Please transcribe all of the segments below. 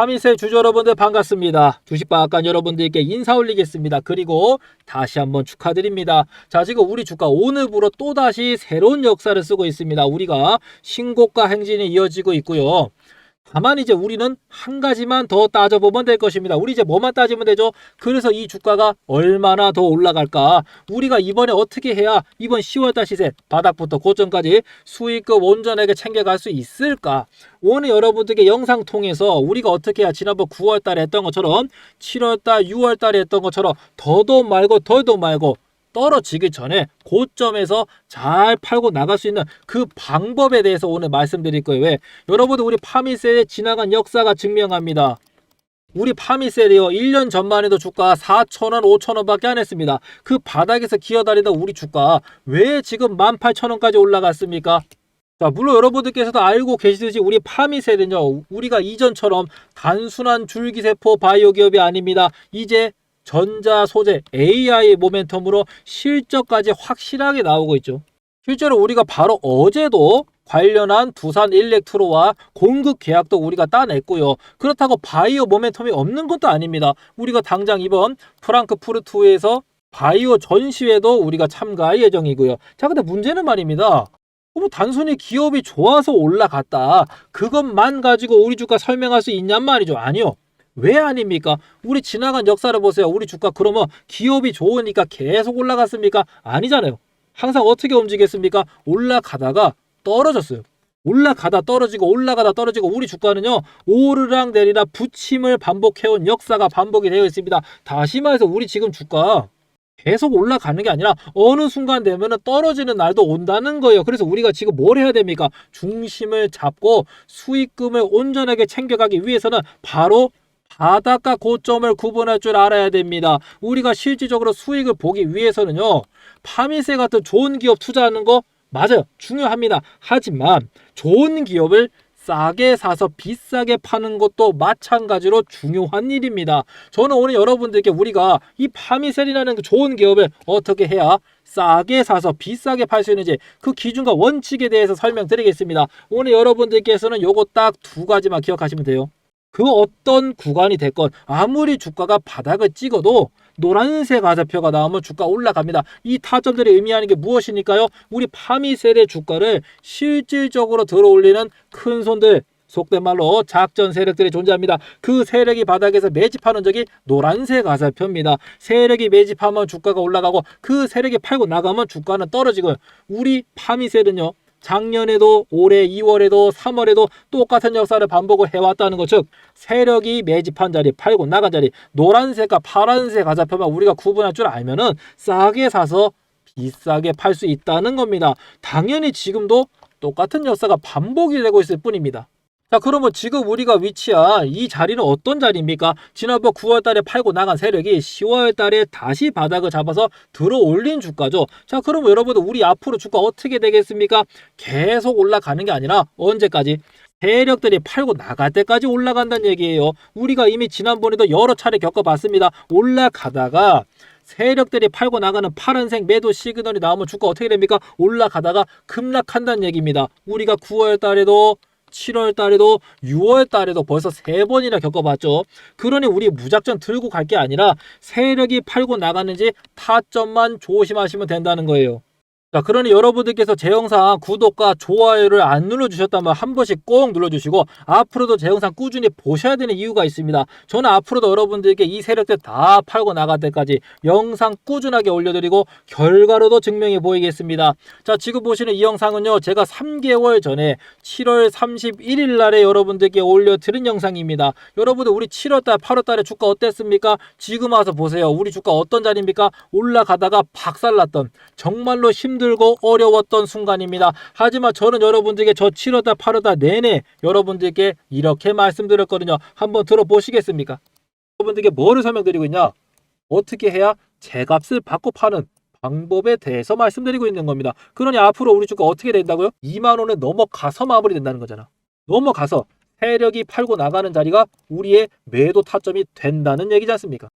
하미세 주주 여러분들 반갑습니다. 주식방앗간 여러분들께 인사 올리겠습니다. 그리고 다시 한번 축하드립니다. 자, 지금 우리 주가 오늘부로 또다시 새로운 역사를 쓰고 있습니다. 우리가 신고가 행진이 이어지고 있고요. 다만 이제 우리는 한 가지만 더 따져보면 될 것입니다. 우리 이제 뭐만 따지면 되죠? 그래서 이 주가가 얼마나 더 올라갈까? 우리가 이번에 어떻게 해야 이번 10월달 시세 바닥부터 고점까지 수익금 온전하게 챙겨갈 수 있을까? 오늘 여러분들께 영상 통해서 우리가 어떻게 해야 지난번 9월달에 했던 것처럼 7월달, 6월달에 했던 것처럼 더도 말고 덜도 말고 떨어지기 전에 고점에서 잘 팔고 나갈 수 있는 그 방법에 대해서 오늘 말씀드릴 거예요. 왜? 여러분들 우리 파미셀에 지나간 역사가 증명합니다. 우리 파미셀이요. 1년 전만 해도 주가 4천원, 5천원밖에 안 했습니다. 그 바닥에서 기어다니던 우리 주가 왜 지금 18,000원까지 올라갔습니까? 자, 물론 여러분들께서도 알고 계시듯이 우리 파미셀은요. 우리가 이전처럼 단순한 줄기세포 바이오 기업이 아닙니다. 이제 전자 소재 AI 모멘텀으로 실적까지 확실하게 나오고 있죠. 실제로 우리가 바로 어제도 관련한 두산 일렉트로와 공급 계약도 우리가 따냈고요. 그렇다고 바이오 모멘텀이 없는 것도 아닙니다. 우리가 당장 이번 프랑크푸르트에서 바이오 전시회도 우리가 참가할 예정이고요. 자, 근데 문제는 말입니다. 뭐 단순히 기업이 좋아서 올라갔다. 그것만 가지고 우리 주가 설명할 수 있냔 말이죠. 아니요. 왜 아닙니까? 우리 지나간 역사를 보세요. 우리 주가 그러면 기업이 좋으니까 계속 올라갔습니까? 아니잖아요. 항상 어떻게 움직였습니까? 올라가다가 떨어졌어요. 올라가다 떨어지고 올라가다 떨어지고 우리 주가는요 오르락 내리락 부침을 반복해온 역사가 반복이 되어 있습니다. 다시 말해서 우리 지금 주가 계속 올라가는 게 아니라 어느 순간 되면 떨어지는 날도 온다는 거예요. 그래서 우리가 지금 뭘 해야 됩니까? 중심을 잡고 수익금을 온전하게 챙겨가기 위해서는 바로 바닥과 고점을 구분할 줄 알아야 됩니다. 우리가 실질적으로 수익을 보기 위해서는요. 파미세 같은 좋은 기업 투자하는 거 맞아요. 중요합니다. 하지만 좋은 기업을 싸게 사서 비싸게 파는 것도 마찬가지로 중요한 일입니다. 저는 오늘 여러분들께 우리가 이 파미셀이라는 그 좋은 기업을 어떻게 해야 싸게 사서 비싸게 팔 수 있는지 그 기준과 원칙에 대해서 설명드리겠습니다. 오늘 여러분들께서는 요거 딱 두 가지만 기억하시면 돼요. 그 어떤 구간이 됐건 아무리 주가가 바닥을 찍어도 노란색 가자표가 나오면 주가 올라갑니다. 이 타점들이 의미하는 게 무엇이니까요? 우리 파미셀의 주가를 실질적으로 들어올리는 큰 손들 속된 말로 작전 세력들이 존재합니다. 그 세력이 바닥에서 매집하는 적이 노란색 가사표입니다. 세력이 매집하면 주가가 올라가고 그 세력이 팔고 나가면 주가는 떨어지고 우리 파미셀은요. 작년에도 올해 2월에도 3월에도 똑같은 역사를 반복을 해왔다는 것, 즉 세력이 매집한 자리, 팔고 나간 자리, 노란색과 파란색 가자표만 우리가 구분할 줄 알면은 싸게 사서 비싸게 팔 수 있다는 겁니다. 당연히 지금도 똑같은 역사가 반복이 되고 있을 뿐입니다. 자, 그러면 지금 우리가 위치한 이 자리는 어떤 자리입니까? 지난번 9월 달에 팔고 나간 세력이 10월 달에 다시 바닥을 잡아서 들어 올린 주가죠. 자, 그러면 여러분들 우리 앞으로 주가 어떻게 되겠습니까? 계속 올라가는 게 아니라 언제까지? 세력들이 팔고 나갈 때까지 올라간다는 얘기예요. 우리가 이미 지난번에도 여러 차례 겪어봤습니다. 올라가다가 세력들이 팔고 나가는 파란색 매도 시그널이 나오면 주가 어떻게 됩니까? 올라가다가 급락한다는 얘기입니다. 우리가 9월 달에도 7월 달에도 6월 달에도 벌써 세 번이나 겪어봤죠. 그러니 우리 무작정 들고 갈 게 아니라 세력이 팔고 나가는지 타점만 조심하시면 된다는 거예요. 자, 그러니 여러분들께서 제 영상 구독과 좋아요를 안 눌러주셨다면 한 번씩 꼭 눌러주시고 앞으로도 제 영상 꾸준히 보셔야 되는 이유가 있습니다. 저는 앞으로도 여러분들께 이 세력들 다 팔고 나갈 때까지 영상 꾸준하게 올려드리고 결과로도 증명해 보이겠습니다. 자, 지금 보시는 이 영상은요, 제가 3개월 전에 7월 31일 날에 여러분들께 올려드린 영상입니다. 여러분들 우리 7월달, 8월달에 주가 어땠습니까? 지금 와서 보세요. 우리 주가 어떤 자리입니까? 올라가다가 박살났던 정말로 힘 힘들고 어려웠던 순간입니다. 하지만 저는 여러분들에게 저 7월달 8월달 내내 여러분들께 이렇게 말씀드렸거든요. 한번 들어보시겠습니까? 여러분들에게 뭐를 설명드리고 있냐? 어떻게 해야 제값을 받고 파는 방법에 대해서 말씀드리고 있는 겁니다. 그러니 앞으로 우리 주가 어떻게 된다고요? 2만 원에 넘어가서 마무리된다는 거잖아. 넘어가서 세력이 팔고 나가는 자리가 우리의 매도 타점이 된다는 얘기지 않습니까?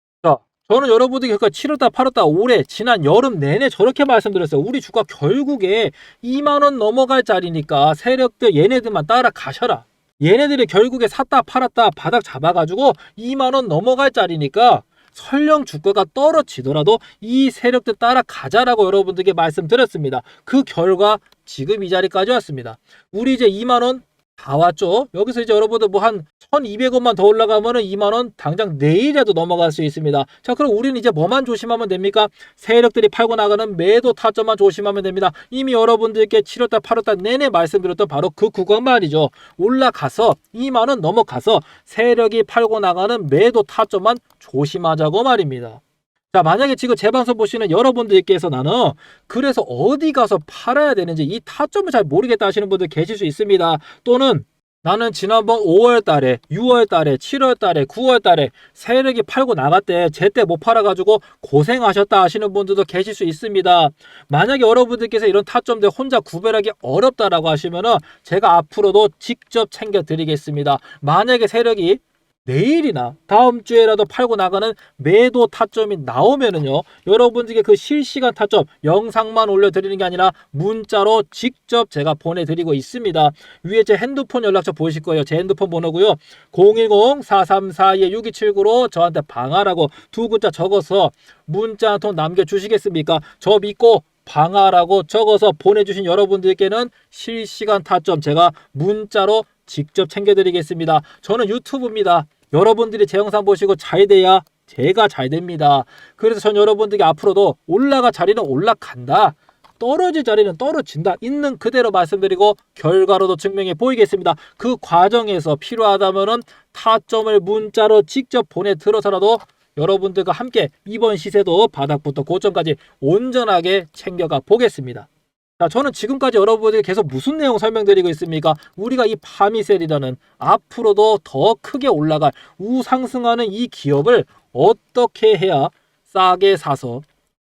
자, 저는 여러분들께 그러니까 7월달, 8월달, 올해 지난 여름 내내 저렇게 말씀드렸어요. 우리 주가 결국에 2만 원 넘어갈 자리니까 세력들 얘네들만 따라가셔라. 얘네들이 결국에 샀다 팔았다 바닥 잡아가지고 2만원 넘어갈 자리니까 설령 주가가 떨어지더라도 이 세력들 따라 가자라고 여러분들께 말씀드렸습니다. 그 결과 지금 이 자리까지 왔습니다. 우리 이제 2만원 다 왔죠. 여기서 이제 여러분들 뭐 한 1200원만 더 올라가면은 2만원 당장 내일이라도 넘어갈 수 있습니다. 자, 그럼 우리는 이제 뭐만 조심하면 됩니까? 세력들이 팔고 나가는 매도 타점만 조심하면 됩니다. 이미 여러분들께 7월달, 8월달 내내 말씀드렸던 바로 그 구간 말이죠. 올라가서 2만원 넘어가서 세력이 팔고 나가는 매도 타점만 조심하자고 말입니다. 자, 만약에 지금 제 방송 보시는 여러분들께서 나는 그래서 어디 가서 팔아야 되는지 이 타점을 잘 모르겠다 하시는 분들 계실 수 있습니다. 또는 나는 지난번 5월 달에, 6월 달에, 7월 달에, 9월 달에 세력이 팔고 나갔대. 제때 못 팔아가지고 고생하셨다 하시는 분들도 계실 수 있습니다. 만약에 여러분들께서 이런 타점들 혼자 구별하기 어렵다라고 하시면은 제가 앞으로도 직접 챙겨 드리겠습니다. 만약에 세력이 내일이나 다음 주에라도 팔고 나가는 매도 타점이 나오면은요 여러분들께 그 실시간 타점 영상만 올려드리는 게 아니라 문자로 직접 제가 보내드리고 있습니다 위에 제 핸드폰 연락처 보이실 거예요 제 핸드폰 번호고요 010-434-6279로 저한테 방하라고 두 글자 적어서 문자 한 통 남겨주시겠습니까 저 믿고 방하라고 적어서 보내주신 여러분들께는 실시간 타점 제가 문자로 직접 챙겨드리겠습니다. 저는 유튜브입니다. 여러분들이 제 영상 보시고 잘 돼야 제가 잘 됩니다. 그래서 전 여러분들께 앞으로도 올라가 자리는 올라간다. 떨어질 자리는 떨어진다. 있는 그대로 말씀드리고 결과로도 증명해 보이겠습니다. 그 과정에서 필요하다면은 타점을 문자로 직접 보내 들어서라도 여러분들과 함께 이번 시세도 바닥부터 고점까지 온전하게 챙겨가 보겠습니다. 자, 저는 지금까지 여러분들이 계속 무슨 내용 설명드리고 있습니까? 우리가 이 파미셀이라는 앞으로도 더 크게 올라갈 우상승하는 이 기업을 어떻게 해야 싸게 사서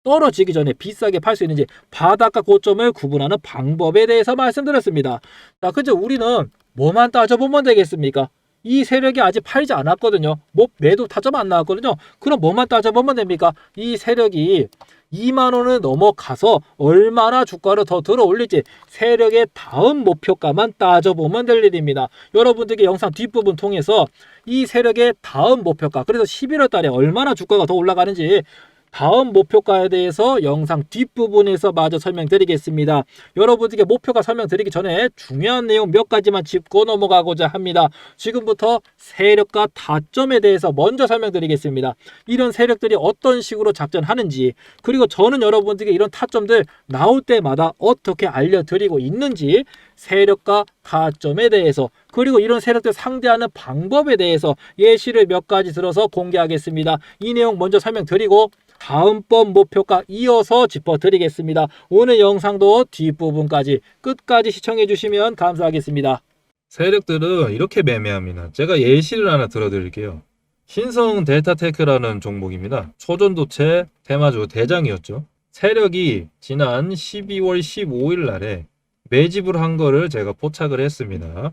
떨어지기 전에 비싸게 팔 수 있는지 바닥과 고점을 구분하는 방법에 대해서 말씀드렸습니다. 자, 그죠? 우리는 뭐만 따져보면 되겠습니까? 이 세력이 아직 팔지 않았거든요. 뭐 매도 타점 안 나왔거든요. 그럼 뭐만 따져보면 됩니까? 이 세력이 2만 원을 넘어가서 얼마나 주가를 더 들어 올릴지 세력의 다음 목표가만 따져보면 될 일입니다. 여러분들께 영상 뒷부분 통해서 이 세력의 다음 목표가 그래서 11월 달에 얼마나 주가가 더 올라가는지 다음 목표가에 대해서 영상 뒷부분에서 마저 설명드리겠습니다. 여러분들께 목표가 설명드리기 전에 중요한 내용 몇 가지만 짚고 넘어가고자 합니다. 지금부터 세력과 다점에 대해서 먼저 설명드리겠습니다. 이런 세력들이 어떤 식으로 작전하는지 그리고 저는 여러분들께 이런 타점들 나올 때마다 어떻게 알려드리고 있는지 세력과 타점에 대해서 그리고 이런 세력들 상대하는 방법에 대해서 예시를 몇 가지 들어서 공개하겠습니다. 이 내용 먼저 설명드리고 다음번 목표가 이어서 짚어드리겠습니다. 오늘 영상도 뒷부분까지 끝까지 시청해 주시면 감사하겠습니다. 세력들은 이렇게 매매합니다. 제가 예시를 하나 들어드릴게요. 신성 델타테크라는 종목입니다. 초전도체 테마주 대장이었죠. 세력이 지난 12월 15일 날에 매집을 한 거를 제가 포착을 했습니다.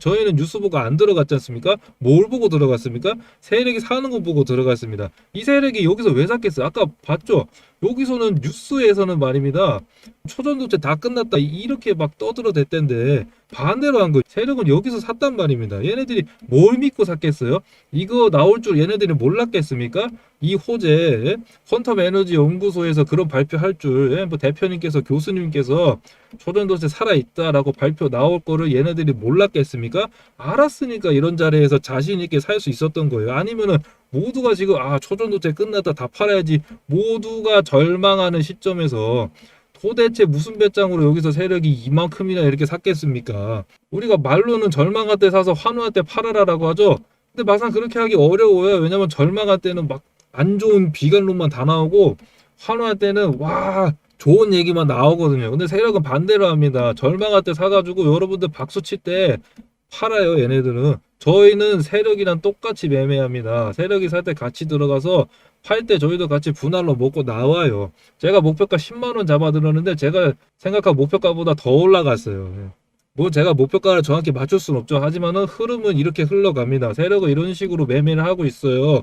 저희는 뉴스 보고 안 들어갔지 않습니까? 뭘 보고 들어갔습니까? 세력이 사는 거 보고 들어갔습니다. 이 세력이 여기서 왜 샀겠어요? 아까 봤죠? 여기서는 뉴스에서는 말입니다. 초전도체 다 끝났다. 이렇게 막 떠들어댔던데 반대로 한 거예요. 세력은 여기서 샀단 말입니다. 얘네들이 뭘 믿고 샀겠어요? 이거 나올 줄 얘네들이 몰랐겠습니까? 이 호재 퀀텀 에너지 연구소에서 그런 발표할 줄, 예, 뭐 대표님께서 교수님께서 초전도체 살아있다라고 발표 나올 거를 얘네들이 몰랐겠습니까? 알았으니까 이런 자리에서 자신 있게 살 수 있었던 거예요. 아니면은 모두가 지금 아 초전도체 끝났다 다 팔아야지 모두가 절망하는 시점에서 도대체 무슨 배짱으로 여기서 세력이 이만큼이나 이렇게 샀겠습니까? 우리가 말로는 절망할 때 사서 환호할 때 팔아라라고 하죠. 근데 막상 그렇게 하기 어려워요. 왜냐면 절망할 때는 막 안 좋은 비관론만 다 나오고 환호할 때는 와 좋은 얘기만 나오거든요. 근데 세력은 반대로 합니다. 절망할 때 사가지고 여러분들 박수 칠 때 팔아요. 얘네들은 저희는 세력이랑 똑같이 매매합니다. 세력이 살 때 같이 들어가서 팔 때 저희도 같이 분할로 먹고 나와요. 제가 목표가 10만 원 잡아 들었는데 제가 생각한 목표가보다 더 올라갔어요. 예. 뭐 제가 목표가를 정확히 맞출 수는 없죠. 하지만은 흐름은 이렇게 흘러갑니다. 세력은 이런 식으로 매매를 하고 있어요.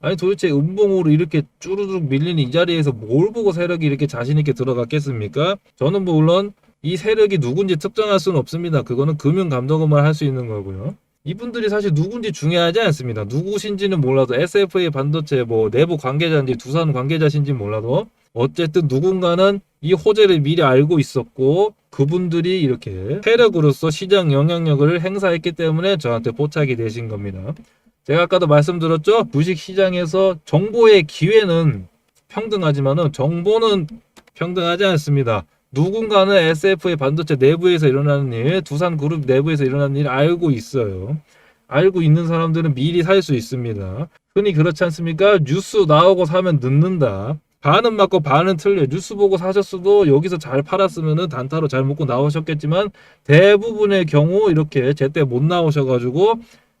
아니 도대체 음봉으로 이렇게 쭈루룩 밀리는 이 자리에서 뭘 보고 세력이 이렇게 자신있게 들어갔겠습니까? 저는 뭐 물론 이 세력이 누군지 특정할 수는 없습니다. 그거는 금융감독원만 할 수 있는 거고요. 이분들이 사실 누군지 중요하지 않습니다. 누구신지는 몰라도 SFA 반도체 뭐 내부 관계자인지 두산 관계자신지 몰라도 어쨌든 누군가는 이 호재를 미리 알고 있었고 그분들이 이렇게 세력으로서 시장 영향력을 행사했기 때문에 저한테 포착이 되신 겁니다. 제가 아까도 말씀드렸죠. 주식 시장에서 정보의 기회는 평등하지만은 정보는 평등하지 않습니다. 누군가는 SF의 반도체 내부에서 일어나는 일, 두산 그룹 내부에서 일어나는 일 알고 있어요. 알고 있는 사람들은 미리 살 수 있습니다. 흔히 그렇지 않습니까? 뉴스 나오고 사면 늦는다. 반은 맞고 반은 틀려. 뉴스 보고 사셨어도 여기서 잘 팔았으면은 단타로 잘 먹고 나오셨겠지만 대부분의 경우 이렇게 제때 못 나오셔가지고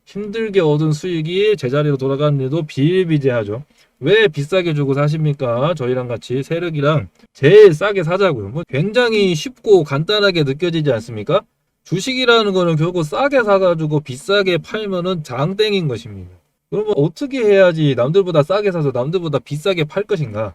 힘들게 얻은 수익이 제자리로 돌아가는 일도 비일비재하죠. 왜 비싸게 주고 사십니까? 저희랑 같이 세력이랑 제일 싸게 사자고요. 뭐 굉장히 쉽고 간단하게 느껴지지 않습니까? 주식이라는 거는 결국 싸게 사가지고 비싸게 팔면은 장땡인 것입니다. 그러면 어떻게 해야지 남들보다 싸게 사서 남들보다 비싸게 팔 것인가?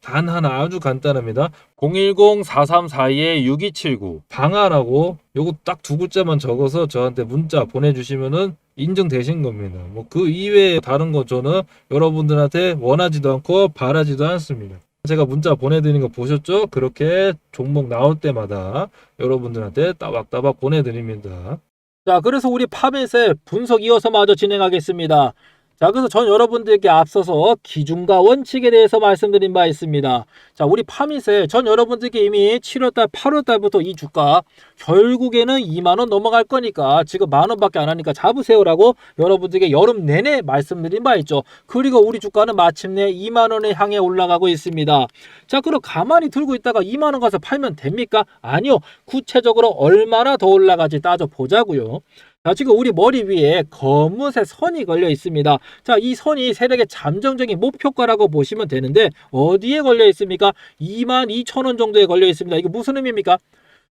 단 하나 아주 간단합니다. 010-4342-6279 방아라고 요거 딱 두 글자만 적어서 저한테 문자 보내주시면은 인증되신 겁니다. 뭐 그 이외에 다른 거 저는 여러분들한테 원하지도 않고 바라지도 않습니다. 제가 문자 보내드린 거 보셨죠? 그렇게 종목 나올 때마다 여러분들한테 따박따박 보내드립니다. 자, 그래서 우리 파벳의 분석 이어서 마저 진행하겠습니다. 자, 그래서 전 여러분들께 앞서서 기준과 원칙에 대해서 말씀드린 바 있습니다. 자, 우리 파밋에 전 여러분들께 이미 7월달, 8월달부터 이 주가 결국에는 2만원 넘어갈 거니까 지금 만원밖에 안 하니까 잡으세요라고 여러분들께 여름 내내 말씀드린 바 있죠. 그리고 우리 주가는 마침내 2만원에 향해 올라가고 있습니다. 자, 그럼 가만히 들고 있다가 2만원 가서 팔면 됩니까? 아니요. 구체적으로 얼마나 더 올라가지 따져보자고요. 자, 지금 우리 머리 위에 검은색 선이 걸려 있습니다. 자, 이 선이 세력의 잠정적인 목표가라고 보시면 되는데 어디에 걸려 있습니까? 22,000원 정도에 걸려 있습니다. 이게 무슨 의미입니까?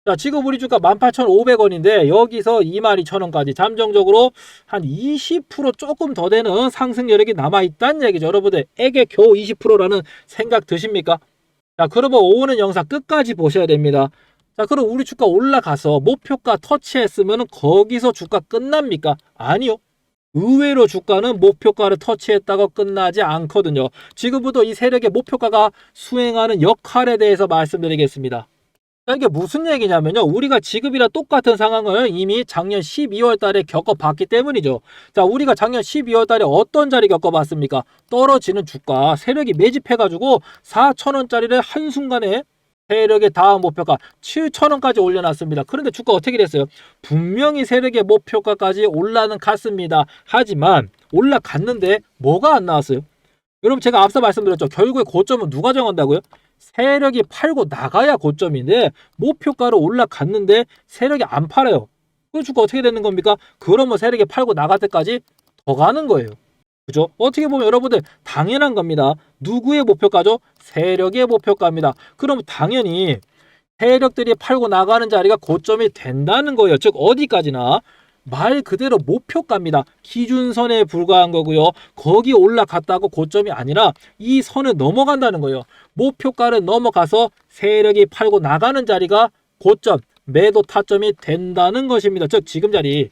자, 지금 우리 주가 18,500원인데 여기서 22,000원까지 잠정적으로 한 20% 조금 더 되는 상승 여력이 남아 있다는 얘기죠. 여러분들, 에게 겨우 20%라는 생각 드십니까? 자, 그러면 오는 영상 끝까지 보셔야 됩니다. 자, 그럼 우리 주가 올라가서 목표가 터치했으면 거기서 주가 끝납니까? 아니요. 의외로 주가는 목표가를 터치했다고 끝나지 않거든요. 지금부터 이 세력의 목표가가 수행하는 역할에 대해서 말씀드리겠습니다. 자, 이게 무슨 얘기냐면요. 우리가 지금이랑 똑같은 상황을 이미 작년 12월 달에 겪어봤기 때문이죠. 자, 우리가 작년 12월 달에 어떤 자리 겪어봤습니까? 떨어지는 주가, 세력이 매집해가지고 4천원짜리를 한순간에 세력의 다음 목표가 7천원까지 올려놨습니다. 그런데 주가 어떻게 됐어요? 분명히 세력의 목표가까지 올라는 갔습니다. 하지만 올라갔는데 뭐가 안 나왔어요? 여러분 제가 앞서 말씀드렸죠. 결국에 고점은 누가 정한다고요? 세력이 팔고 나가야 고점인데 목표가로 올라갔는데 세력이 안 팔아요. 그 주가 어떻게 되는 겁니까? 그러면 세력이 팔고 나갈 때까지 더 가는 거예요. 그죠? 어떻게 보면 여러분들 당연한 겁니다. 누구의 목표가죠? 세력의 목표가입니다. 그럼 당연히 세력들이 팔고 나가는 자리가 고점이 된다는 거예요. 즉 어디까지나 말 그대로 목표가입니다. 기준선에 불과한 거고요. 거기 올라갔다고 고점이 아니라 이 선을 넘어간다는 거예요. 목표가를 넘어가서 세력이 팔고 나가는 자리가 고점, 매도 타점이 된다는 것입니다. 즉 지금 자리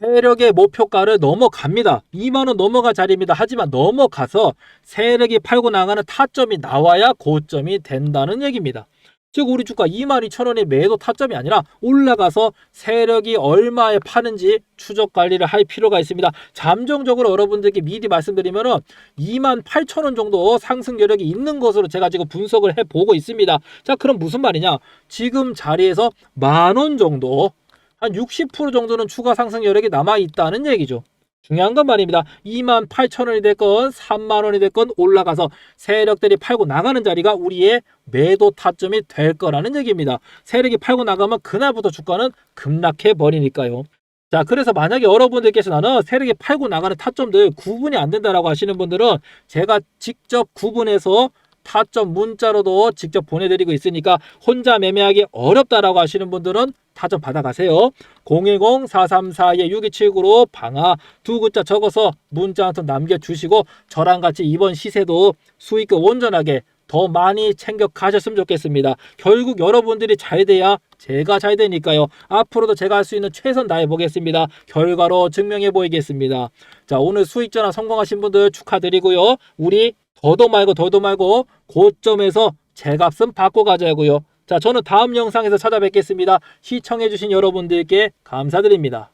세력의 목표가를 넘어갑니다. 2만 원 넘어갈 자리입니다. 하지만 넘어가서 세력이 팔고 나가는 타점이 나와야 고점이 된다는 얘기입니다. 즉 우리 주가 22,000원의 매도 타점이 아니라 올라가서 세력이 얼마에 파는지 추적 관리를 할 필요가 있습니다. 잠정적으로 여러분들께 미리 말씀드리면 은 28,000원 정도 상승 여력이 있는 것으로 제가 지금 분석을 해 보고 있습니다. 자, 그럼 무슨 말이냐? 지금 자리에서 만 원 정도 한 60% 정도는 추가 상승 여력이 남아 있다는 얘기죠. 중요한 건 말입니다. 2만 8천 원이 됐건 3만 원이 됐건 올라가서 세력들이 팔고 나가는 자리가 우리의 매도 타점이 될 거라는 얘기입니다. 세력이 팔고 나가면 그날부터 주가는 급락해 버리니까요. 자, 그래서 만약에 여러분들께서 나는 세력이 팔고 나가는 타점들 구분이 안 된다라고 하시는 분들은 제가 직접 구분해서 타점 문자로도 직접 보내드리고 있으니까 혼자 매매하기 어렵다라고 하시는 분들은 타점 받아가세요. 010-434-6279로 방아 두 글자 적어서 문자 한 통 남겨주시고 저랑 같이 이번 시세도 수익금 온전하게 더 많이 챙겨 가셨으면 좋겠습니다. 결국 여러분들이 잘 돼야 제가 잘 되니까요. 앞으로도 제가 할 수 있는 최선 다해 보겠습니다. 결과로 증명해 보이겠습니다. 자, 오늘 수익 전환 성공하신 분들 축하드리고요. 우리 더도 말고 더도 말고 고점에서 제값은 받고 가자고요. 자, 저는 다음 영상에서 찾아뵙겠습니다. 시청해주신 여러분들께 감사드립니다.